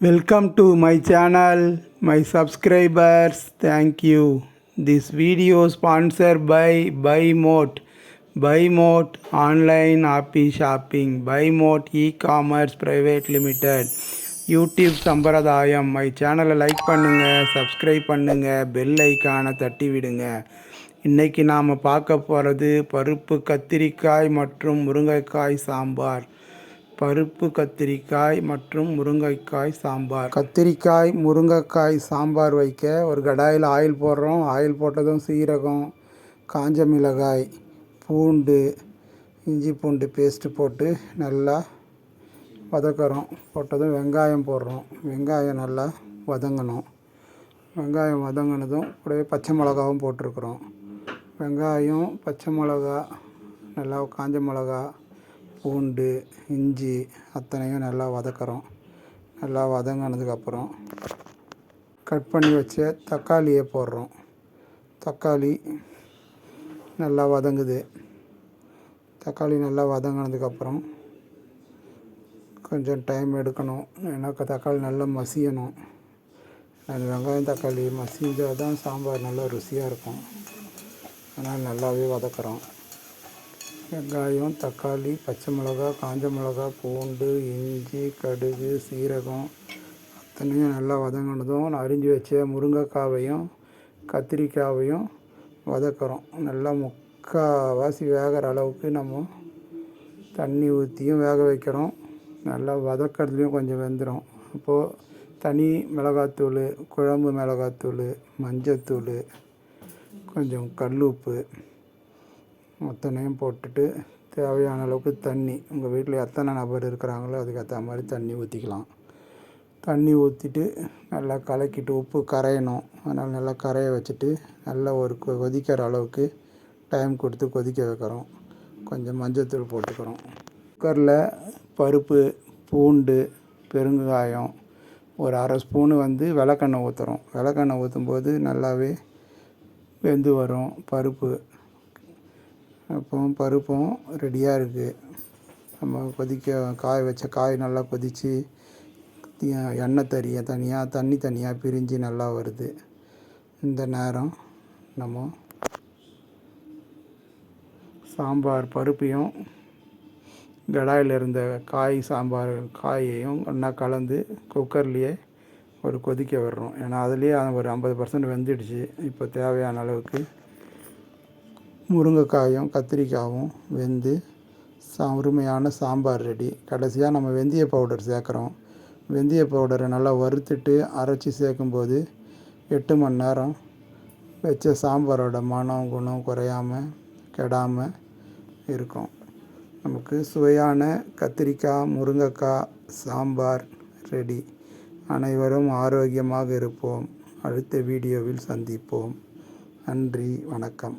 Welcome to my channel, my subscribers. Thank you. This video sponsored by BuyMote. BuyMote online happy shopping. BuyMote e-commerce private limited. YouTube சம்பிரதாயம் my சேனலை like பண்ணுங்க subscribe பண்ணுங்க bell ஐக்கானை தட்டி விடுங்க இன்னைக்கு நாம் பார்க்க போகிறது பருப்பு கத்திரிக்காய் மற்றும் முருங்கைக்காய் சாம்பார் பருப்பு கத்திரிக்காய் மற்றும் முருங்கைக்காய் சாம்பார். கத்திரிக்காய் முருங்கைக்காய் சாம்பார் வைக்க ஒரு கடாயில் ஆயில் போடுறோம். ஆயில் போட்டதும் சீரகம் காஞ்ச மிளகாய் பூண்டு இஞ்சி பூண்டு பேஸ்ட்டு போட்டு நல்லா வதக்குறோம். போட்டதும் வெங்காயம் போடுறோம். வெங்காயம் நல்லா வதங்கணும். வெங்காயம் வதங்கினதும் கூடவே பச்சை மிளகாவும் போட்டிருக்குறோம். வெங்காயம் பச்சை மிளகா நல்லா காஞ்ச மிளகா பூண்டு இஞ்சி அத்தனையும் நல்லா வதக்குறோம். நல்லா வதங்கினதுக்கப்புறம் கட் பண்ணி வச்ச தக்காளியை போடுறோம். தக்காளி நல்லா வதங்குது. தக்காளி நல்லா வதங்கினதுக்கப்புறம் கொஞ்சம் டைம் எடுக்கணும். ஏன்னா தக்காளி நல்லா மசியணும். அது வெங்காயம் தக்காளி மசிஞ்சால் தான் சாம்பார் நல்லா ருசியாக இருக்கும். அதனால் நல்லாவே வதக்குறோம். வெங்காயம் தக்காளி பச்சை மிளகா காஞ்ச மிளகா பூண்டு இஞ்சி கடுகு சீரகம் அத்தனையும் நல்லா வதங்கினதும் அரிஞ்சு வச்ச முருங்கைக்காவையும் கத்திரிக்காவையும் வதக்குறோம். நல்லா முக்கால்வாசி வேகிற அளவுக்கு நம்ம தண்ணி ஊற்றியும் வேக வைக்கிறோம். நல்லா வதக்கிறதுலையும் கொஞ்சம் வெந்துடும் அப்போது தனி மிளகாத்தூள் குழம்பு மிளகாத்தூள் மஞ்சத்தூள் கொஞ்சம் கல் உப்பு மொத்தனையும் போட்டுட்டு தேவையான அளவுக்கு தண்ணி உங்கள் வீட்டில் எத்தனை நபர் இருக்கிறாங்களோ அதுக்கேற்ற மாதிரி தண்ணி ஊற்றிக்கலாம் தண்ணி ஊற்றிட்டு நல்லா கலக்கிட்டு உப்பு கரையணும். அதனால் நல்லா கரைய வச்சுட்டு நல்லா ஒரு கொ கொதிக்கிற அளவுக்கு டைம் கொடுத்து கொதிக்க வைக்கிறோம். கொஞ்சம் மஞ்சத்தூள் போட்டுக்கிறோம். குக்கரில் பருப்பு பூண்டு பெருங்காயம் ஒரு அரை ஸ்பூனு வந்து விளக்கெண்ணெய் ஊற்றுறோம் விளக்கெண்ணெய் ஊற்றும்போது நல்லாவே வெந்து வரும் பருப்பு. அப்போ பருப்பும் ரெடியாக இருக்குது நம்ம கொதிக்க காய வச்ச காய் நல்லா கொதித்து எண்ணெய் தறிய தனியாக தண்ணி தனியாக பிரிஞ்சு நல்லா வருது. இந்த நேரம் நம்ம சாம்பார் பருப்பையும் கடாயில் இருந்த காய் சாம்பார் காயையும் ஒன்றா கலந்து குக்கர்லேயே ஒரு கொதிக்க விடுறோம். ஏன்னா அதுலேயே ஒரு ஐம்பது பர்சன்ட் வெந்துடுச்சு. இப்போ தேவையான அளவுக்கு முருங்கைக்காயும் கத்திரிக்காயும் வெந்து சா அருமையான சாம்பார் ரெடி. கடைசியாக நம்ம வெந்தய பவுடர் சேர்க்குறோம். வெந்தய பவுடரை நல்லா வறுத்துட்டு அரைச்சி சேர்க்கும்போது எட்டு மணி நேரம் வச்ச சாம்பாரோட மனம் குணம் குறையாமல் கெடாமல் இருக்கும். நமக்கு சுவையான கத்திரிக்காய் முருங்கைக்காய் சாம்பார் ரெடி. அனைவரும் ஆரோக்கியமாக இருப்போம். அடுத்த வீடியோவில் சந்திப்போம். நன்றி வணக்கம்.